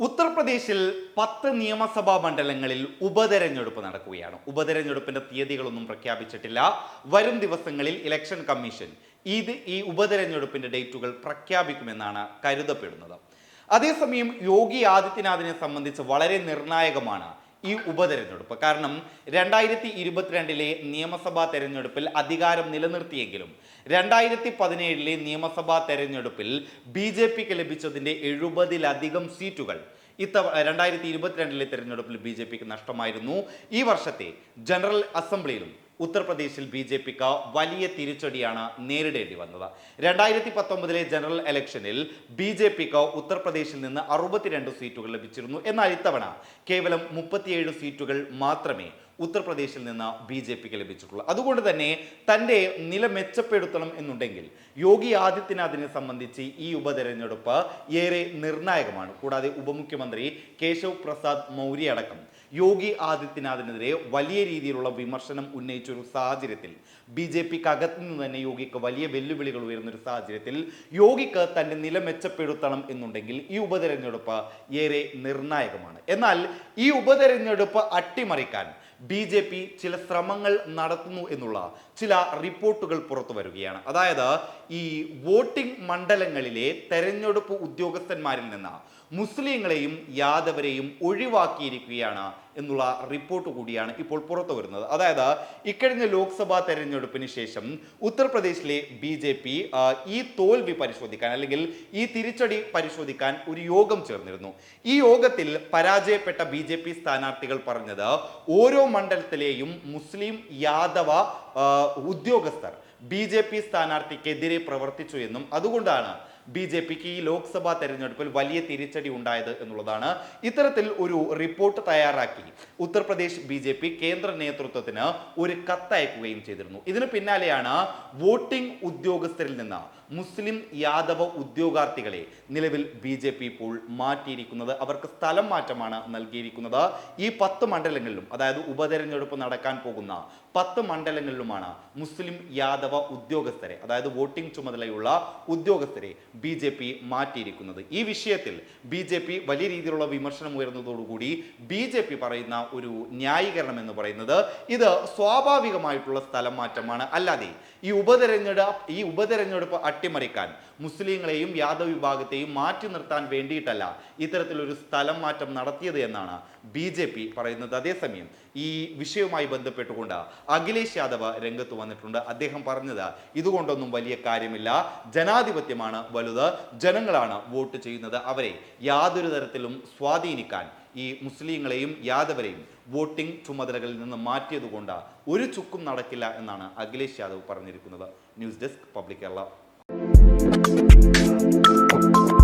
ഉത്തർപ്രദേശിൽ പത്ത് നിയമസഭാ മണ്ഡലങ്ങളിൽ ഉപതെരഞ്ഞെടുപ്പ് നടക്കുകയാണ്. ഉപതെരഞ്ഞെടുപ്പിന്റെ തീയതികളൊന്നും പ്രഖ്യാപിച്ചിട്ടില്ല. വരും ദിവസങ്ങളിൽ ഇലക്ഷൻ കമ്മീഷൻ ഇത് ഈ ഉപതെരഞ്ഞെടുപ്പിന്റെ ഡേറ്റുകൾ പ്രഖ്യാപിക്കുമെന്നാണ് കരുതപ്പെടുന്നത്. അതേസമയം യോഗി ആദിത്യനാഥിനെ സംബന്ധിച്ച് വളരെ നിർണായകമാണ് ഈ ഉപതെരഞ്ഞെടുപ്പ്. കാരണം രണ്ടായിരത്തി ഇരുപത്തിരണ്ടിലെ നിയമസഭാ തെരഞ്ഞെടുപ്പിൽ അധികാരം നിലനിർത്തിയെങ്കിലും രണ്ടായിരത്തി പതിനേഴിലെ നിയമസഭാ തെരഞ്ഞെടുപ്പിൽ ബി ജെ പിക്ക് ലഭിച്ചതിന്റെ എഴുപതിലധികം സീറ്റുകൾ. ഇത്ത രണ്ടായിരത്തി ഇരുപത്തിരണ്ടിലെ തെരഞ്ഞെടുപ്പിൽ ബി ജെ പിക്ക് നഷ്ടമായിരുന്നു. ഈ വർഷത്തെ ജനറൽ അസംബ്ലിയിലും ഉത്തർപ്രദേശിൽ ബി ജെ പിക്ക് വലിയ തിരിച്ചടിയാണ് നേരിടേണ്ടി വന്നത്. രണ്ടായിരത്തി പത്തൊമ്പതിലെ ജനറൽ ഇലക്ഷനിൽ ബി ജെ പിക്ക് ഉത്തർപ്രദേശിൽ നിന്ന് അറുപത്തിരണ്ട് സീറ്റുകൾ ലഭിച്ചിരുന്നു. എന്നാൽ ഇത്തവണ കേവലം മുപ്പത്തിയേഴ് സീറ്റുകൾ മാത്രമേ ഉത്തർപ്രദേശിൽ നിന്ന് ബി ജെ പിക്ക് ലഭിച്ചിട്ടുള്ളത്. അതുകൊണ്ട് തന്നെ തന്റെ നില മെച്ചപ്പെടുത്തണം എന്നുണ്ടെങ്കിൽ യോഗി ആദിത്യനാഥിനെ സംബന്ധിച്ച് ഈ ഉപതെരഞ്ഞെടുപ്പ് ഏറെ നിർണായകമാണ്. കൂടാതെ ഉപമുഖ്യമന്ത്രി കേശവ് പ്രസാദ് മൗര്യ അടക്കം യോഗി ആദിത്യനാഥിനെതിരെ വലിയ രീതിയിലുള്ള വിമർശനം ഉന്നയിച്ച ഒരു സാഹചര്യത്തിൽ ബി ജെ പിക്ക് അകത്തു നിന്ന് തന്നെ യോഗിക്ക് വലിയ വെല്ലുവിളികൾ ഉയർന്ന ഒരു സാഹചര്യത്തിൽ യോഗിക്ക് തന്റെ നില മെച്ചപ്പെടുത്തണം എന്നുണ്ടെങ്കിൽ ഈ ഉപതെരഞ്ഞെടുപ്പ് ഏറെ നിർണായകമാണ്. എന്നാൽ ഈ ഉപതെരഞ്ഞെടുപ്പ് അട്ടിമറിക്കാൻ ബി ജെ പി ചില ശ്രമങ്ങൾ നടത്തുന്നു എന്നുള്ള ചില റിപ്പോർട്ടുകൾ പുറത്തു വരികയാണ്. അതായത് ഈ വോട്ടിംഗ് മണ്ഡലങ്ങളിലെ തെരഞ്ഞെടുപ്പ് ഉദ്യോഗസ്ഥന്മാരിൽ നിന്ന് മുസ്ലിങ്ങളെയും യാദവരെയും ഒഴിവാക്കിയിരിക്കുകയാണ് എന്നുള്ള റിപ്പോർട്ട് കൂടിയാണ് ഇപ്പോൾ പുറത്തു വരുന്നത്. അതായത് ഇക്കഴിഞ്ഞ ലോക്സഭാ തെരഞ്ഞെടുപ്പിന് ശേഷം ഉത്തർപ്രദേശിലെ ബി ജെ പി ഈ തോൽവി പരിശോധിക്കാൻ അല്ലെങ്കിൽ ഈ തിരിച്ചടി പരിശോധിക്കാൻ ഒരു യോഗം ചേർന്നിരുന്നു. ഈ യോഗത്തിൽ പരാജയപ്പെട്ട ബി ജെ പി സ്ഥാനാർത്ഥികൾ പറഞ്ഞത് ഓരോ മണ്ഡലത്തിലെയും മുസ്ലിം യാദവ ഉദ്യോഗസ്ഥർ ബി ജെ പി സ്ഥാനാർത്ഥിക്കെതിരെ പ്രവർത്തിച്ചു എന്നും അതുകൊണ്ടാണ് ബി ജെ പിക്ക് ഈ ലോക്സഭാ തെരഞ്ഞെടുപ്പിൽ വലിയ തിരിച്ചടി ഉണ്ടായത് എന്നുള്ളതാണ് ഇത്തരത്തിൽ ഒരു റിപ്പോർട്ട് തയ്യാറാക്കി. ഉത്തർപ്രദേശ് ബി ജെ പി കേന്ദ്ര നേതൃത്വത്തിന് ഒരു കത്തയക്കുകയും ചെയ്തിരുന്നു. ഇതിന് പിന്നാലെയാണ് വോട്ടിംഗ് ഉദ്യോഗസ്ഥരിൽ നിന്ന് മുസ്ലിം യാദവ ഉദ്യോഗാർത്ഥികളെ നിലവിൽ ബി ജെ പി ഇപ്പോൾ മാറ്റിയിരിക്കുന്നത്. അവർക്ക് സ്ഥലം മാറ്റമാണ് നൽകിയിരിക്കുന്നത്. ഈ പത്ത് മണ്ഡലങ്ങളിലും അതായത് ഉപതെരഞ്ഞെടുപ്പ് നടക്കാൻ പോകുന്ന പത്ത് മണ്ഡലങ്ങളിലുമാണ് മുസ്ലിം യാദവ ഉദ്യോഗസ്ഥരെ അതായത് വോട്ടിംഗ് ചുമതലയുള്ള ഉദ്യോഗസ്ഥരെ ബി ജെ പി മാറ്റിയിരിക്കുന്നത്. ഈ വിഷയത്തിൽ ബി ജെ പി വലിയ രീതിയിലുള്ള വിമർശനം ഉയർന്നതോടുകൂടി ബി ജെ പി പറയുന്ന ഒരു ന്യായീകരണം എന്ന് പറയുന്നത് ഇത് സ്വാഭാവികമായിട്ടുള്ള സ്ഥലം മാറ്റമാണ്. അല്ലാതെ ഈ ഉപതെരഞ്ഞെടുപ്പ് ഈ ഉപതെരഞ്ഞെടുപ്പ് അട്ടിമറിക്കാൻ മുസ്ലിങ്ങളെയും യാദവ് വിഭാഗത്തെയും മാറ്റി നിർത്താൻ വേണ്ടിയിട്ടല്ല ഇത്തരത്തിലൊരു സ്ഥലം മാറ്റം നടത്തിയത് എന്നാണ് ബി ജെ പി പറയുന്നത്. അതേസമയം ഈ വിഷയവുമായി ബന്ധപ്പെട്ടുകൊണ്ട് അഖിലേഷ് യാദവ് രംഗത്ത് വന്നിട്ടുണ്ട്. അദ്ദേഹം പറഞ്ഞത് ഇതുകൊണ്ടൊന്നും വലിയ കാര്യമില്ല. ജനാധിപത്യമാണ് വലുത്. ജനങ്ങളാണ് വോട്ട് ചെയ്യുന്നത്. അവരെ യാതൊരു തരത്തിലും സ്വാധീനിക്കാൻ ഈ മുസ്ലിങ്ങളെയും യാദവരെയും വോട്ടിംഗ് ചുമതലകളിൽ നിന്ന് മാറ്റിയതുകൊണ്ട് ഒരു ചുക്കും നടക്കില്ല എന്നാണ് അഖിലേഷ് യാദവ് പറഞ്ഞിരിക്കുന്നത്. News desk public Kerala. Thank you.